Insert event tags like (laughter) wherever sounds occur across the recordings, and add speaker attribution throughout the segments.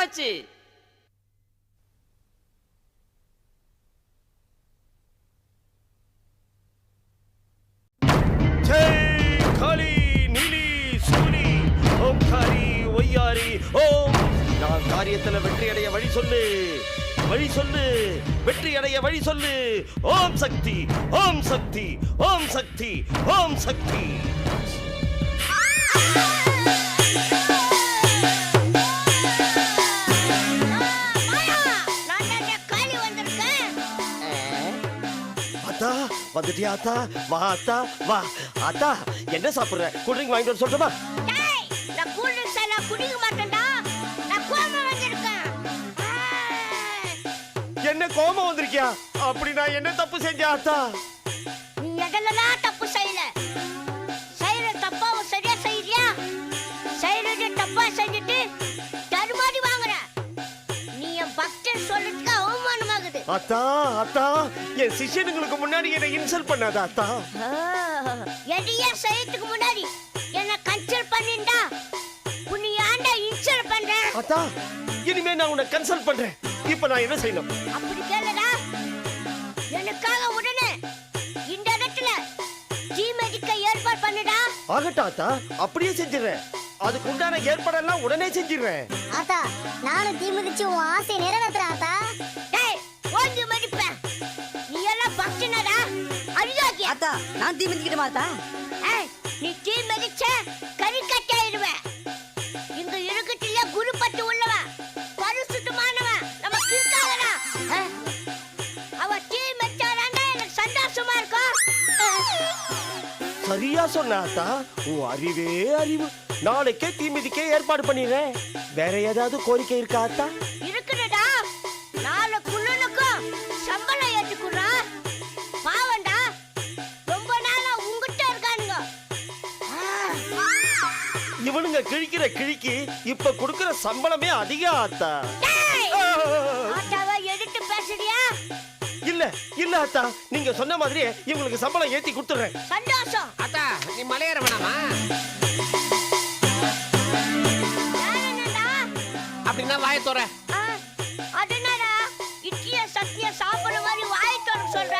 Speaker 1: மச்சி
Speaker 2: ஜெய் காளி நீலி சூலி ஓம்காரி ஒய்யாரி ஓம். நான் காரியத்துல வெற்றி அடைய வழி சொல்லு. வழி சொல்லு. வெற்றி அடைய வழி சொல்லு. ஓம் சக்தி ஓம் சக்தி ஓம் சக்தி ஓம் சக்தி. வந்துட்டியா அத்தா வா. அத்தா வா அத்தா என்ன சாப்பிடுற? கூல்ட்ரிங்க் வாங்கிட்டு வர சொல்லட்டுமா என்ன கோபம் வந்திருக்கியா? அப்படி நான் என்ன தப்பு செஞ்சேன் அத்தா
Speaker 3: நீ எதெல்லாம் தப்பு செய்யல? செய்யற தப்பாவும் சரியா செய்யறியா செய்யறது தப்பா செஞ்சுட்டு தருமாடி வாங்குற. நீ என் பக்தன் அவமானமாகுது
Speaker 2: அத்தா அத்தா என் சிஷ்யனுங்களுக்கு முன்னாடி என்னை இன்சல்ட் பண்ணாத அத்தா.
Speaker 3: எதையா செய்யறதுக்கு முன்னாடி என்ன கன்சல்ட் பண்ணிண்டா? உன்னை ஏன்டா இன்சல்ட் பண்ற?
Speaker 2: அத்தா இனிமே நான் உன்னை கன்சல்ட் பண்றேன். இப்ப நான் என்ன செய்யணும்?
Speaker 3: அப்படி கேளுடா. எனக்காக உடனே இந்த இடத்துல ஜி மெடிக்க ஏற்பாடு பண்ணுடா.
Speaker 2: ஆகட்டும் அத்தா. அப்படியே செஞ்சிடறேன். அதுக்கு உண்டான ஏற்பாடெல்லாம் உடனே செஞ்சிடுறேன்.
Speaker 4: ஆத்தா நானும் தீ மிதிச்சு உன் ஆசையை நிறைவேற்றுறேன் ஆத்தா
Speaker 3: டேய் ஓங்கி மடிப்பேன் நீ எல்லாம் பக்தனடா அழுதாக்கி
Speaker 5: அத்தா நான் தீ மிதிக்கிட்டுமா அத்தா
Speaker 3: ஏய் நீ தீ மிதிச்ச கறி கட்டாயிடுவ இங்க இருக்கட்டில குரு பட்டு உள்ளவன் பரிசுத்தமானவன் நம்ம கிருஷ்ணாவனா அவ தீ மிச்சாராண்டா எனக்கு சந்தோஷமா இருக்கும்
Speaker 2: சரியா சொன்ன அத்தா. உன் அறிவே அறிவு. நாளைக்கே தீ மிதிக்க ஏற்பாடு பண்ணிடுறேன். வேற ஏதாவது கோரிக்கை இருக்கா அத்தா? கிழிக்கிற கிழிக்கு இப்ப கொடுக்கிற சம்பளமே அதிகம் அத்தா
Speaker 3: டேய்!
Speaker 2: ஆ!
Speaker 3: ஆட்டாவை எடுத்து பேசுறியா?
Speaker 2: இல்ல இல்ல அத்தா நீங்க சொன்ன மாதிரியே இவங்களுக்கு சம்பளம் ஏத்தி கொடுத்துறேன்.
Speaker 3: சந்தோஷம்.
Speaker 1: அத்தா நீ மலையேற வேணாமா? அப்படின்னா வாய தோற.
Speaker 3: ஆ, அது என்னடா? இட்லிய சட்னிய சாப்பிடுற மாதிரி வாய் சொல்ற?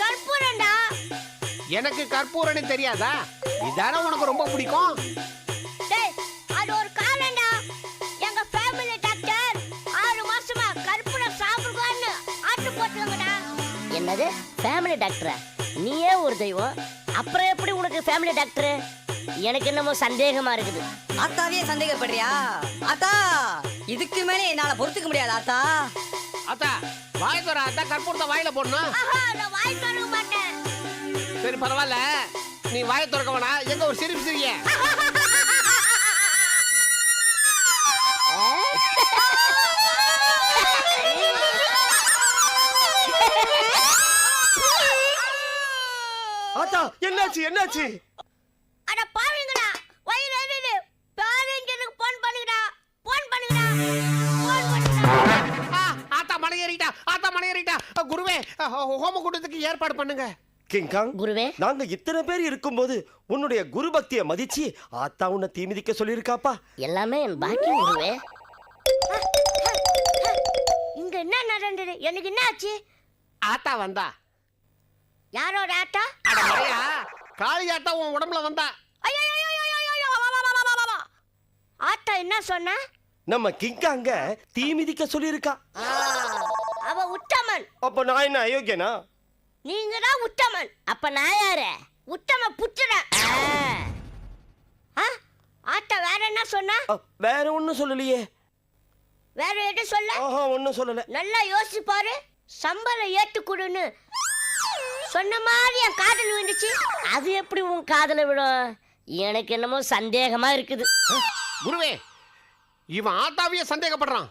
Speaker 3: கற்பூரம்டா.
Speaker 1: எனக்கு கற்பூரன்னு தெரியாதா? இதானே உனக்கு ரொம்ப பிடிக்கும்?
Speaker 6: என்னது? ஃபேமிலி டாக்டரா நீயே ஒரு தெய்வம். அப்புறம் எப்படி உனக்கு ஃபேமிலி டாக்டர் எனக்கு என்னமோ சந்தேகமா இருக்குது.
Speaker 5: அத்தாவே சந்தேகப்படுறியா? அத்தா இதுக்கு மேலே என்னால பொறுத்துக்க முடியாது அத்தா
Speaker 1: அத்தா வாய தோற அத்தா கற்பூரத்தை வாயில போடணும்.
Speaker 3: வாய் திறக்க மாட்டேன்.
Speaker 1: சரி பரவாயில்ல. நீ வாய திறக்க வேணாம். எங்க ஒரு சிரிப்பு சிரிங்க (laughs)
Speaker 2: அத்தா என்னாச்சு என்னாச்சு?
Speaker 3: அட பாருங்கடா வயிறு எரியுது. போன் பண்ணுங்கடா போன் பண்ணுங்கடா போன் பண்ணுங்கடா.
Speaker 1: ஆத்தா மலையேறிட்டா ஆத்தா மலையேறிட்டா அ, குருவே ஹோம கூட்டத்துக்கு ஏற்பாடு பண்ணுங்க.
Speaker 2: கிங்காங்
Speaker 6: குருவே.
Speaker 2: நாங்க இத்தனை பேர் இருக்கும்போது உன்னுடைய குரு பக்தியை மதிச்சு ஆத்தா உன்னை தீ மிதிக்க சொல்லியிருக்காப்பா.
Speaker 6: எல்லாமே என் பாக்கியம் குருவே.
Speaker 3: இங்க என்ன நடந்தது? எனக்கு என்ன ஆச்சு?
Speaker 1: ஆத்தா வந்தா.
Speaker 3: யாரோட ஆட்டா
Speaker 1: அட மலையா காளி ஆத்தா உன் உடம்புல வந்தா.
Speaker 3: ஆட்டா என்ன சொன்ன
Speaker 2: நம்ம கிங்காங்க தீ மிதிக்க சொல்லியிருக்கா
Speaker 3: அவ உத்தமன்
Speaker 2: அப்ப நான் என்ன அயோக்கியனா
Speaker 3: நீங்க தான் உத்தமன்
Speaker 6: அப்ப நான் யாரு
Speaker 3: உத்தம புத்திரன் ஆட்டா வேற என்ன சொன்னா
Speaker 2: அ, வேற ஒண்ணும் சொல்லலையே
Speaker 3: வேற எது சொல்ல
Speaker 2: ஆஹா ஒண்ணும் சொல்லல
Speaker 3: நல்லா யோசிச்சு பாரு சம்பளம் ஏத்து கொடுன்னு சொன்ன மாதிரி என் காதல் வந்துச்சு
Speaker 6: அது எப்படி உன் காதுல விடும்? எனக்கு என்னமோ சந்தேகமா இருக்குது.
Speaker 1: குருவே இவன் ஆத்தாவையே சந்தேகப்படுறான்.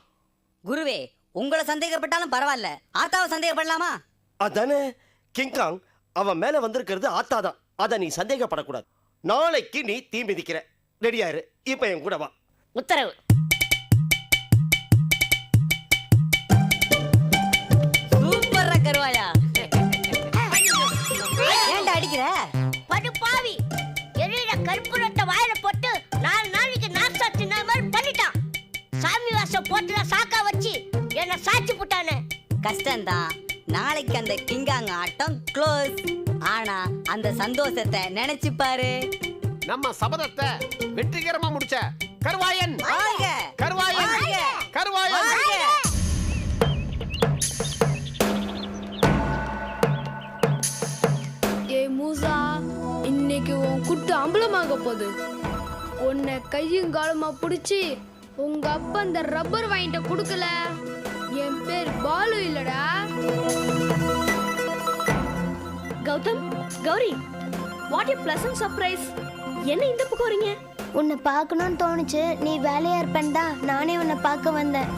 Speaker 5: குருவே உங்களை சந்தேகப்பட்டாலும் பரவாயில்ல. ஆத்தாவை சந்தேகப்படலாமா?
Speaker 2: அதானே கிங்காங் அவன் மேல வந்திருக்கிறது ஆத்தாதான். அத நீ சந்தேகப்படக்கூடாது. நாளைக்கு நீ தீ மிதிக்கிற. ரெடியாரு இப்ப என் கூட வா.
Speaker 6: உத்தரவு.
Speaker 5: கஷ்டம்தான். நாளைக்கு அந்த கிங்காங்க ஆட்டம் க்ளோஸ் ஆனா அந்த சந்தோஷத்தை நினைச்சு பாரு.
Speaker 1: நம்ம சபதத்தை வெற்றிகரமா முடிச்ச கருவாயன்.
Speaker 5: வாழ்க!
Speaker 1: கருவாயன்.
Speaker 5: வாழ்க!
Speaker 1: கருவாயன்!
Speaker 7: ஏய் மூசா இன்னைக்கு உன் குட்டு அம்பலமாக போகுது. உன்னை கையும் காலுமா பிடிச்சி உங்க அப்பா அந்த ரப்பர் வாங்கிட்ட கொடுக்கல. பேர் பாலு இல்லடா.
Speaker 8: Gautham Gowri what a pleasant surprise என்ன இந்த பக்கம் வரீங்க?
Speaker 9: உன்னை பார்க்கணும்னு தோணுச்சு. நீ வேலையா இருப்பேன்னு தான் நானே உன்னை பார்க்க வந்தேன்.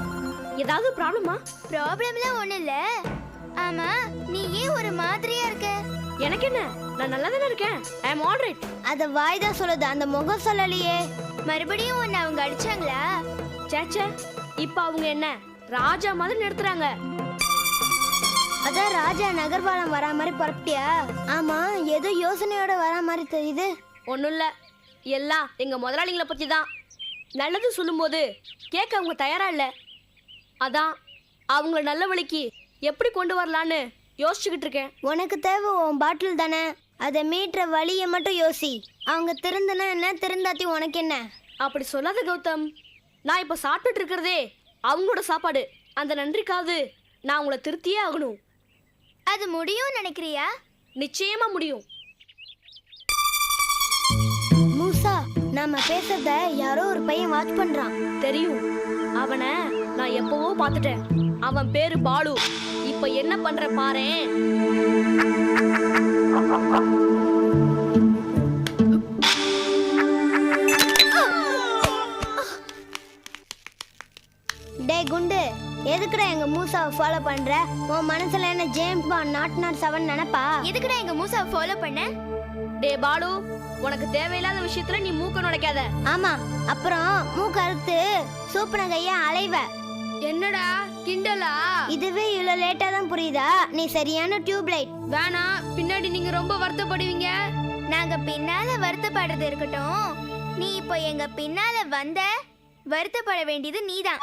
Speaker 8: ஏதாவது ப்ராப்ளமா?
Speaker 9: ப்ராப்ளம்லாம் ஒண்ணும் இல்ல. ஆமா நீ ஏன் ஒரு மாதிரியா இருக்க?
Speaker 8: எனக்கு என்ன? நான் நல்லா தானே இருக்கேன் ஐ அம் ஆல்ரைட்
Speaker 9: அத வாய் தான் சொல்லுது. அந்த முகம் சொல்லலையே. மறுபடியும் உன்னை அவங்க அடிச்சாங்களா?
Speaker 8: சேச்சே இப்போ அவங்க என்ன? ராஜா மாதிரி நடத்துறாங்க
Speaker 9: அதான் ராஜா நகர்வாலம் வரா மாதிரி புறப்பட்டியா ஆமா ஏதோ யோசனையோட வரா மாதிரி தெரியுது.
Speaker 8: ஒன்றும் இல்லை எல்லாம் எங்கள் முதலாளிங்களை பற்றி தான் நல்லது சொல்லும்போது கேட்க அவங்க தயாரா இல்லை. அதான் அவங்கள நல்ல வழிக்கு எப்படி கொண்டு வரலான்னு யோசிச்சுக்கிட்டு இருக்கேன்.
Speaker 9: உனக்கு தேவை உன் பாட்டில் தானே? அதை மீட்டுற வழியை மட்டும் யோசி. அவங்க திருந்தனா என்ன? திருந்தாத்தி உனக்கு என்ன?
Speaker 8: அப்படி சொல்லாத கௌதம். நான் இப்போ சாப்பிட்டுட்டு இருக்கிறதே அவங்களோட சாப்பாடு. அந்த நன்றிக்காவது நான் உங்களை திருத்தியே ஆகணும்.
Speaker 9: அது முடியும் நினைக்கிறியா?
Speaker 8: நிச்சயமா முடியும்.
Speaker 9: மூசா நாம பேசுறத யாரோ ஒரு பையன் வாட்ச் பண்றான்.
Speaker 8: தெரியும். அவனை நான் எப்பவோ பார்த்துட்டேன். அவன் பேரு பாலு. இப்போ என்ன பண்ற பாரேன்?
Speaker 9: ஃபாலோ பண்ற? உன் மனசுல என்ன James Bond nought nought seven நினைப்பா? எதுக்குடா எங்க மூசாவை ஃபாலோ பண்ண?
Speaker 8: டே பாலு உனக்கு தேவையில்லாத விஷயத்துல நீ மூக்க நுழைக்காத.
Speaker 9: ஆமா அப்புறம் மூக்கு அறுத்து சூப்பன கையா அலைவ.
Speaker 7: என்னடா கிண்டலா?
Speaker 9: இதுவே இவ்வளவு லேட்டா தான் புரியுதா? நீ சரியான டியூப் லைட்
Speaker 7: வேணாம் பின்னாடி நீங்க ரொம்ப வருத்தப்படுவீங்க.
Speaker 9: நாங்க பின்னால வருத்தப்படுறது இருக்கட்டும். நீ இப்போ எங்க பின்னால வந்த வருத்தப்பட வேண்டியது நீதான்.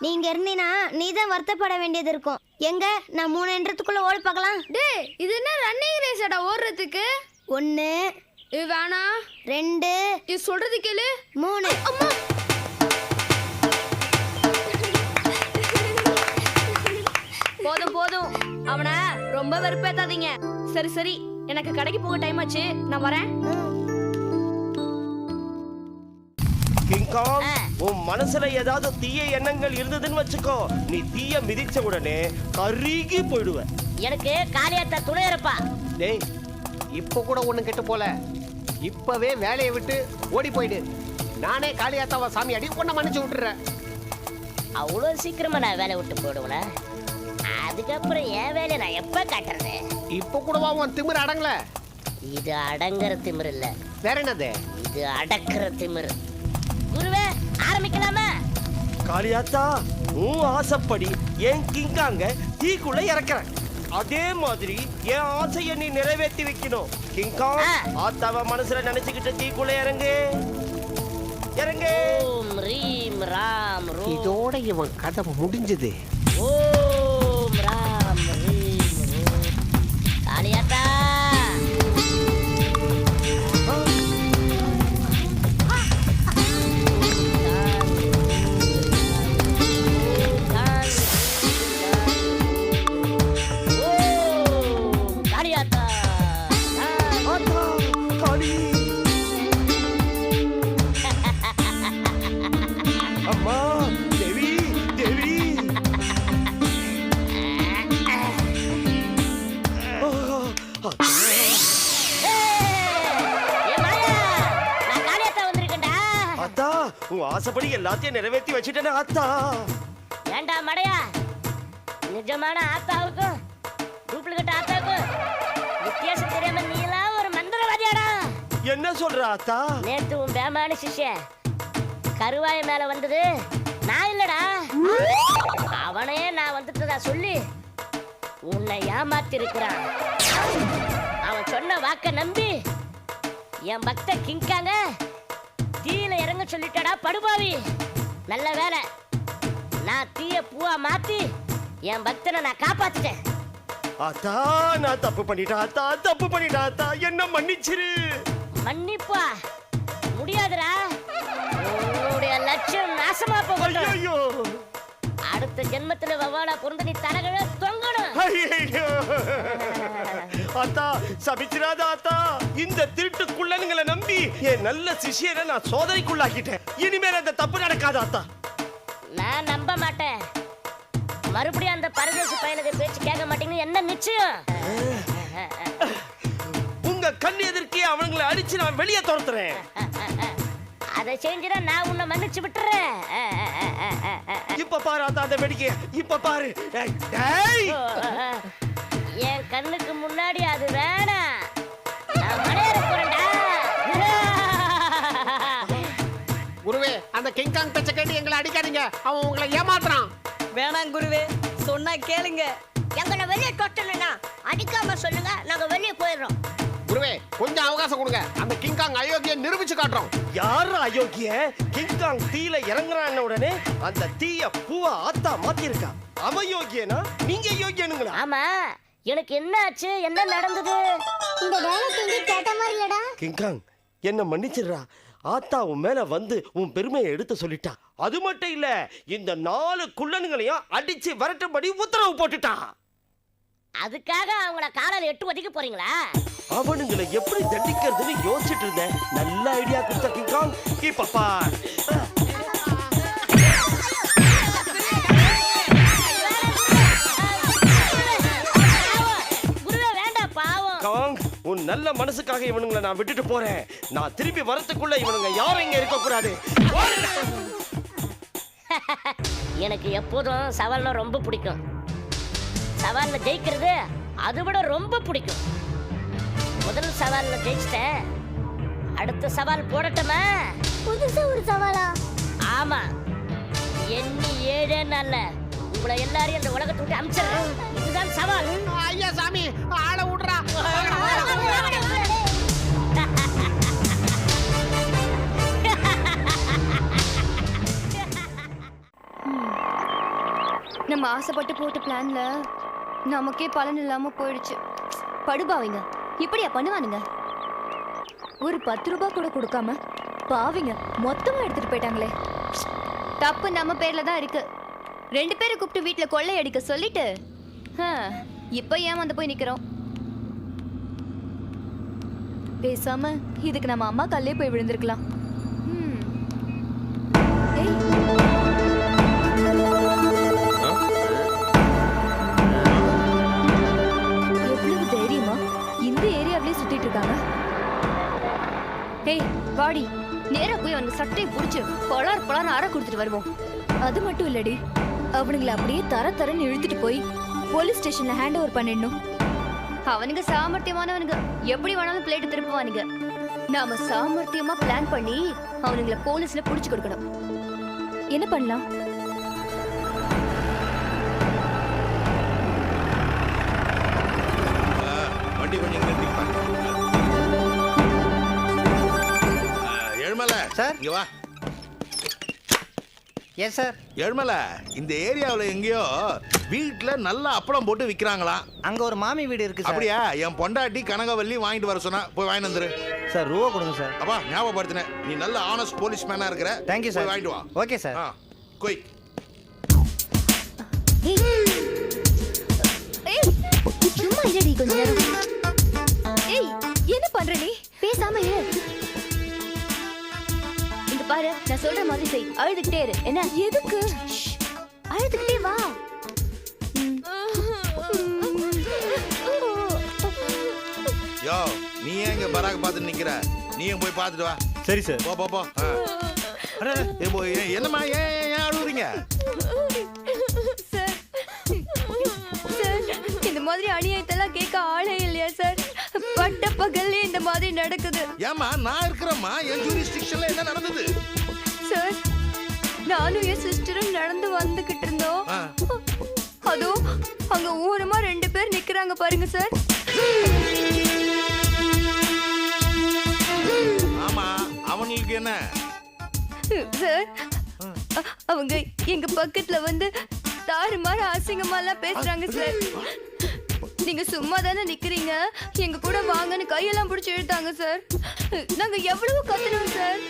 Speaker 9: நீங்க இருந்தீனா நீதான் வருத்தப்பட வேண்டியது இருக்கும். எங்க? நான் மூணு என்றதுக்குள்ள ஓடி பார்க்கலாம்.
Speaker 7: டேய் இது என்ன ரன்னிங் ரேஸாடா ஓடுறதுக்கு?
Speaker 9: ஒன்னு
Speaker 7: இது வேணாம்
Speaker 9: ரெண்டு
Speaker 7: இது சொல்றது கேளு.
Speaker 9: மூணு.
Speaker 8: போதும் போதும். அவனை ரொம்ப வெறுப்பேத்தாதீங்க. சரி சரி. எனக்கு கடைக்கு போக டைம் ஆச்சு. நான் வரேன்.
Speaker 2: கிங்காங் உன் மனசுல ஏதாவது தீய எண்ணங்கள் இருந்ததுன்னு வச்சுக்கோ. நீ தீய மிதிச்ச உடனே கருகி போயிடுவ.
Speaker 3: எனக்கு காளியாத்தா துணை இருப்பா.
Speaker 1: டேய் இப்போ கூட ஒண்ணு கெட்டு போல. இப்பவே வேலையை விட்டு ஓடி போயிடு. நானே காளியாத்தாவ சாமி அடி உன்னை மன்னிச்சு விட்டுறேன்.
Speaker 3: அவ்வளோ சீக்கிரமா நான் வேலையை விட்டு போயிடுவேனா? அதுக்கப்புறம் என் வேலையை நான் எப்ப காட்டுறது?
Speaker 1: இப்போ கூடவா உன் திமிரு அடங்கல?
Speaker 3: இது அடங்குற திமிரு இல்ல.
Speaker 1: வேற என்னது?
Speaker 3: இது அடக்குற திமிரு.
Speaker 2: காளியாத்தா உன் ஆசைப்படி என் கிங்காங்க தீக்குள்ள இறக்குறேன். அதே மாதிரி என் ஆசையை நீ நிறைவேற்றி வைக்கணும். கிங்காங்
Speaker 3: ஆ.
Speaker 2: ஆத்தாவ மனசுல நினைச்சுக்கிட்டு தீக்குள்ள இறங்கு. இறங்கு.
Speaker 3: ஓம் ரீம் ராம் ரோ
Speaker 1: இதோட இவன் கதை முடிஞ்சது.
Speaker 2: எல்லாத்தையும் நிறைவேற்றி வச்சுட்டேன் அத்தா
Speaker 3: ஏண்டா மடையா? நிஜமான ஆத்தாவுக்கும் டூப்ளிகேட் ஆத்தாவுக்கும் வித்தியாசம் தெரியாம நீ எல்லாம் ஒரு மந்திரவாதியாடா.
Speaker 2: என்ன சொல்ற அத்தா
Speaker 3: நேத்து உன் பேமான சிஷ்யன் கருவாய மேல வந்தது. நான் இல்லடா. அவனே நான் வந்துட்டதா சொல்லி உன்னை ஏமாத்தி இருக்கிறான் அவன் சொன்ன வாக்க நம்பி என் பக்த கிங்காங்க தீயில இறங்க சொல்லிட்டடா படுபாவி. நல்ல வேலை நான் தீய பூவா மாத்தி என் பக்தனை நான் காப்பாத்திட்டேன்.
Speaker 2: அத்தா நான் தப்பு பண்ணிட்டேன் அத்தா தப்பு பண்ணிட்டேன் அத்தா என்ன மன்னிச்சிரு.
Speaker 3: மன்னிப்பா. முடியாதுடா. உன்னுடைய லட்சியம் நாசமா போகட்டும்.
Speaker 2: ஐயோ
Speaker 3: அடுத்த ஜென்மத்துல வவாலா பிறந்து நீ தலகழ தொங்கணும்.
Speaker 2: ஐயோ அத்தா சபிச்சிராத அத்தா இந்த திருட்டுக்குள்ளனுங்களை நம்பி என் நல்ல சிஷியரை நான் சோதனைக்குள்ளாக்கிட்டேன். இனிமேல் அந்த தப்பு நடக்காத அத்தா
Speaker 3: நான் நம்ப மாட்டேன். மறுபடியும் அந்த பரதேசி பையனுக்கு பேச்சு கேட்க மாட்டீங்கன்னு என்ன நிச்சயம்?
Speaker 2: உங்க கண் எதிர்க்கே அவங்களை அடிச்சு நான் வெளியே துரத்துறேன்.
Speaker 3: அதை செஞ்சுனா நான் உன்னை மன்னிச்சு விட்டுறேன்.
Speaker 2: இப்ப பாரு அந்த வேடிக்கைய. இப்ப பாரு.
Speaker 3: என் கண்ணுக்கு முன்னாடி அது வேணாம்
Speaker 1: குருவே அந்த கிங்காங் பேச்ச கேட்டு எங்களை அடிக்காதீங்க. அவன் உங்களை ஏமாத்துறான்.
Speaker 5: வேணாம் குருவே சொன்னா கேளுங்க.
Speaker 10: எங்களை வெளியே தொட்டணும்னா அடிக்காம சொல்லுங்க நாங்க வெளியே போயிடுறோம்.
Speaker 1: குருவே கொஞ்சம் அவகாசம் கொடுங்க. அந்த கிங்காங் அயோக்கியை நிரூபிச்சு காட்டுறோம்.
Speaker 2: யாரு அயோக்கிய? கிங்காங் தீல இறங்குறான உடனே அந்த தீய பூவ ஆத்தா மாத்திருக்கா. அவன் யோக்கியனா நீங்க யோக்கியனுங்களா
Speaker 3: ஆமா. எனக்கு என்ன ஆச்சு என்ன நடந்தது?
Speaker 9: இந்த டயலாக் எங்க கேட்ட மாதிரி இல்லடா.
Speaker 2: கிங்காங் என்ன மன்னிச்சிடுறா. ஆத்தா உன் மேல வந்து உன் பெருமையை எடுத்து சொல்லிட்டா. அது மட்டும் இல்ல இந்த நாலு குள்ளனுங்களையும் அடிச்சு விரட்டும்படி உத்தரவு போட்டுட்டா.
Speaker 3: அதுக்காக அவங்கள காலையில எட்டு வரைக்கும் போறீங்களா?
Speaker 2: அவனுங்களை எப்படி தண்டிக்கிறதுன்னு யோசிச்சுட்டு இருந்தேன். நல்ல ஐடியா கொடுத்த கிங்காங் இப்ப பார். நல்ல மனசுக்காக இவனுங்களை நான் விட்டுட்டு போறேன். நான் திருப்பி வரத்துக்குள்ள இவனுங்க யாரும் இங்க இருக்க கூடாது (laughs)
Speaker 3: எனக்கு எப்போதும் சவால்னா ரொம்ப பிடிக்கும். சவால்ல ஜெயிக்கிறது அதை விட ரொம்ப பிடிக்கும். முதல் சவால்ல ஜெயிச்சிட்டேன். அடுத்த சவால் போடட்டுமா?
Speaker 9: புதுசா ஒரு சவாலா?
Speaker 3: ஆமா. எண்ணி ஏழே நாள்ல உங்களை எல்லாரையும் இந்த உலகத்தை விட்டு அமிச்சிடுறேன். இதுதான் சவால்.
Speaker 1: ஐயா சாமி ஆளை
Speaker 7: நம்ம ஆசைப்பட்டு போட்ட பிளான்ல நமக்கே பலன் இல்லாம போயிடுச்சு. படுபாவிங்க இப்படியா பண்ணுவானுங்க? ஒரு பத்து ரூபாய் கூட கொடுக்காம பாவிங்க மொத்தமா எடுத்துட்டு போயிட்டாங்களே. தப்பு நம்ம பேர்ல தான் இருக்கு. ரெண்டு பேரை கூப்பிட்டு வீட்டில் கொள்ளை அடிக்க சொல்லிட்டு இப்போ ஏன் வந்து போய் நிக்கிறோம்? பேசாம இதுக்கு நம்ம அம்மா கல்லே போய் விழுந்திருக்கலாம். வாடி. நேரா போய் அவனுக்கு சட்டையை புடிச்சு பலார் பலார் அற கொடுத்துட்டு வருவோம். அது மட்டும் இல்லடி. அவனுங்களை அப்படியே தர தரன்னு இழுத்துட்டு போய் போலீஸ் ஸ்டேஷன்ல ஹேண்ட் ஓவர் பண்ணிடணும். அவனுங்க சாமர்த்தியமானவனுங்க. எப்படி வேணாலும் பிளேட் திருப்புவானுங்க. நாம சாமர்த்தியமா பிளான் பண்ணி அவனுங்களை போலீஸ்ல புடிச்சு கொடுக்கணும். என்ன பண்ணலாம்?
Speaker 1: சார்.
Speaker 11: இங்க வா.
Speaker 1: Yes sir?
Speaker 11: எழுமல இந்த ஏரியாவுல எங்கேயோ வீட்ல நல்ல அப்பளம் போட்டு விக்கிறாங்களாம்
Speaker 12: அங்க ஒரு மாமி வீடு இருக்கு சார்.
Speaker 11: அப்படியா? என் பொண்டாட்டி கனகவல்லி வாங்கிட்டு வர சொன்னா போய் வாங்கிட்டு வந்துரு.
Speaker 12: சார் ரூபா கொடுங்க சார்.
Speaker 11: அப்பா ஞாபகப்படுத்தினேன். நீ நல்ல ஆனஸ்ட் போலீஸ் மேனா இருக்கிற.
Speaker 12: தேங்க்யூ சார்
Speaker 11: வாங்கிட்டு வா.
Speaker 12: ஓகே சார்
Speaker 11: ஆ கொய்
Speaker 7: ஏய் சும்மா இருடி கொஞ்ச நேரம். ஏய் என்ன பண்ற நீ? பேசாம இரு. பாரு நான் சொல்ற மாதிரி செய். அழுதுகிட்டே இரு. என்ன? எதுக்கு? அழுதுகிட்டே வா.
Speaker 11: யோ நீ ஏன் இங்க பராக் பார்த்துட்டு நிக்கிற? நீயும் போய் பார்த்துட்டு வா.
Speaker 12: சரி சார்.
Speaker 11: போ போ போ. அட, என்னம்மா ஏன் ஏன், அழுவுறீங்க?
Speaker 7: இந்த மாதிரி அநியாயத்தெல்லாம் கேட்க ஆளே இல்லையா சார்? பட்ட பகல்லே இந்த மாதிரி நடக்குது.
Speaker 11: ஏம்மா நான் இருக்கிறேம்மா. என் ஜூரிஸ்டிக்ஷன்ல என்ன நடந்தது?
Speaker 7: நானும் என் சிஸ்டரும் நடந்து வந்துகிட்டு இருந்தோம். அதோ அங்க ஓரமா ரெண்டு பேர் நிக்கிறாங்க பாருங்க சார்.
Speaker 11: ஆமா அவங்களுக்கு என்ன?
Speaker 7: சார் அவங்க எங்க பக்கத்துல வந்து தாறுமாறு அசிங்கமா எல்லாம் பேசுறாங்க சார். நீங்க சும்மா தானே நிக்கிறீங்க? எங்க கூட வாங்கன்னு கையெல்லாம் பிடிச்சி இழுத்தாங்க சார். நாங்க எவ்வளவு கத்துனோம் சார்.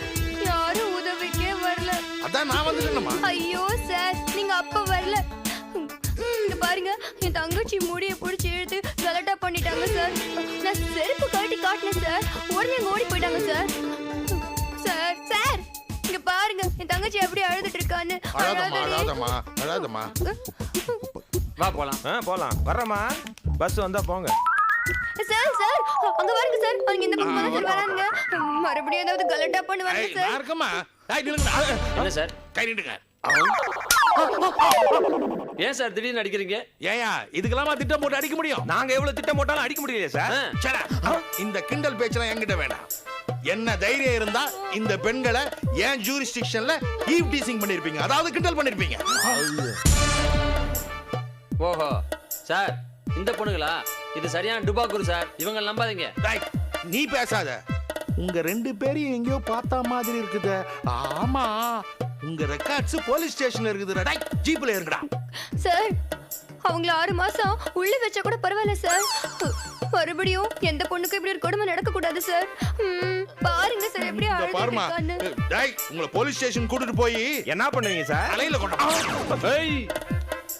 Speaker 11: அதான் நான் வந்துட்டேனம்மா
Speaker 7: ஐயோ சார் நீங்க அப்ப வரல. இங்க பாருங்க என் தங்கச்சி முடிய பிடிச்சி இழுத்து கலட்டா பண்ணிட்டாங்க சார். நான் செருப்பு கழட்டி காட்டினேன் சார். உடனே ஓடி போயிட்டாங்க சார். சார் சார் இங்க பாருங்க என் தங்கச்சி எப்படி அழுதுட்டு இருக்கான்னு.
Speaker 11: அழாதம்மா. அழாதம்மா அழாதம்மா.
Speaker 13: வா போலாம். ஆ போலாம். வர்றேம்மா பஸ் வந்தா போங்க.
Speaker 7: சார். சார் அங்க பாருங்க சார். அவங்க இந்த பக்கம் சார் வராங்க. மறுபடியும் ஏதாவது கலட்டா பண்ணுவாங்க சார்.
Speaker 11: நான் இருக்கம்மா ஏய், நில்லுங்கடா.
Speaker 13: என்ன சார்?
Speaker 11: கை நீட்டுங்க.
Speaker 13: ஏன் சார் திடீர்னு அடிக்கிறீங்க?
Speaker 11: ஏயா இதுக்கெல்லாமா திட்டம் போட்டு அடிக்க முடியும்?
Speaker 13: நாங்க எவ்வளவு திட்டம் போட்டாலும் அடிக்க முடியலையே சார்.
Speaker 11: சடா. இந்த கிண்டல் பேச்செல்லாம் என்கிட்ட வேண்டாம் என்ன தைரியம் இருந்தா இந்த பெண்களை ஏன் ஜூரிஸ்டிக்ஷன்ல ஈவ் டீசிங் பண்ணிருப்பீங்க? அதாவது கிண்டல் பண்ணிருப்பீங்க.
Speaker 13: ஓஹோ. சார் இந்த பொண்ணுங்களா? இது சரியான டுபாக்கூர் சார். இவங்க நம்பாதீங்க.
Speaker 11: டேய், நீ பேசாத. உங்க ரெண்டு பேரையும் எங்கேயோ பார்த்த மாதிரி இருக்குது. ஆமா உங்க ரெக்கார்ட்ஸ் போலீஸ் ஸ்டேஷன்ல இருக்குது டேய் ஜீப்ல இருக்குடா
Speaker 7: சார் அவங்கள ஆறு மாசம் உள்ள வச்சா கூட பரவாயில்ல சார். மறுபடியும் எந்த பொண்ணுக்கும் இப்படி ஒரு கொடுமை நடக்க கூடாது சார். ம், பாருங்க சார் எப்படி அழுதுட்டு
Speaker 11: பாருமா
Speaker 7: இருக்கான்னு.
Speaker 11: டேய் உங்களை போலீஸ் ஸ்டேஷன் கூட்டிட்டு போய்
Speaker 13: என்ன பண்ணுவீங்க சார்?
Speaker 11: தலையில கொண்டு
Speaker 13: ஏய்.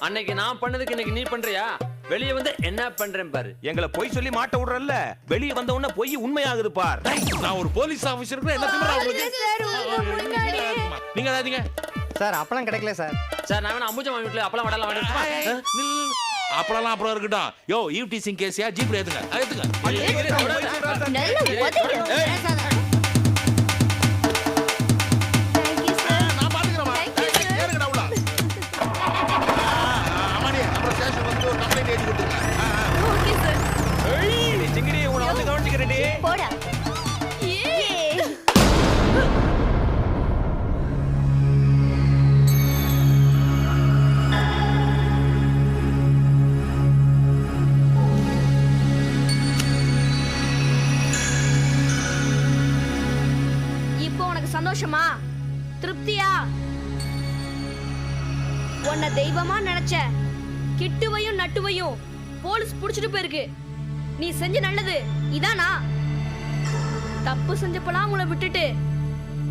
Speaker 14: அன்னைக்கு நான் பண்ணதுக்கு இன்னைக்கு நீ பண்றியா? வெளியே வந்து என்ன பண்றேன் பாரு
Speaker 13: எங்களை பொய் சொல்லி மாட்ட விடுறல்ல வெளிய வந்த உடனே பொய் உண்மையாகுது பார்
Speaker 11: நான் ஒரு போலீஸ் ஆபீசருக்கு என்ன திமிரா உங்களுக்கு நீங்க அதாதீங்க
Speaker 12: சார் அப்பெல்லாம் கிடைக்கல சார்
Speaker 14: சார் நான் வேணா அம்புஜா வீட்டுல அப்பலாம் வடலாம் வேணும்
Speaker 11: அப்பலாம் அப்புறம் இருக்கட்டும் யோ ஈவ் டீசிங் கேஸியா ஜீப்ல ஏத்துங்க ஏத்துங்க
Speaker 8: சந்தோஷமா? திருப்தியா? உன்னை தெய்வமா நினைச்ச கிட்டுவையும் நட்டுவையும் போலீஸ் புடிச்சிட்டு போயிருக்கு. நீ செஞ்ச நல்லது இதானா? தப்பு செஞ்சப்பலாம் அவங்கள விட்டுட்டு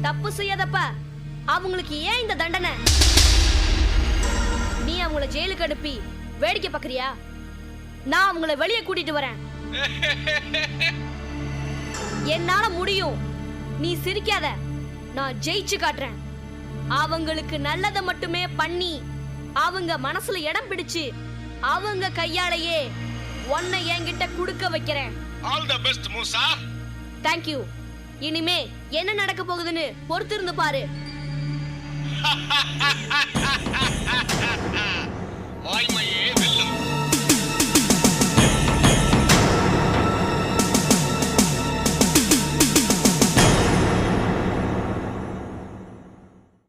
Speaker 8: தப்பு செய்யாதப்ப அவங்களுக்கு ஏன் இந்த தண்டனை? நீ அவங்கள ஜெயிலுக்கு அனுப்பி வேடிக்கை பார்க்கறியா நான் அவங்கள வெளியே கூட்டிட்டு வரேன். (laughs) என்னால முடியும். நீ சிரிக்காத. நான் ஜெயிச்சு காட்டுறேன். அவங்களுக்கு நல்லதை மட்டுமே பண்ணி அவங்க மனசுல இடம் பிடிச்சு அவங்க கையாலேயே உன்னை என்கிட்ட குடுக்க வைக்கிறேன்.
Speaker 11: All the best Moosa.
Speaker 8: Thank you இனிமே என்ன நடக்க போகுதுன்னு பொறுத்திருந்து பாரு. (laughs)
Speaker 11: வாய்மையே வெல்லும்.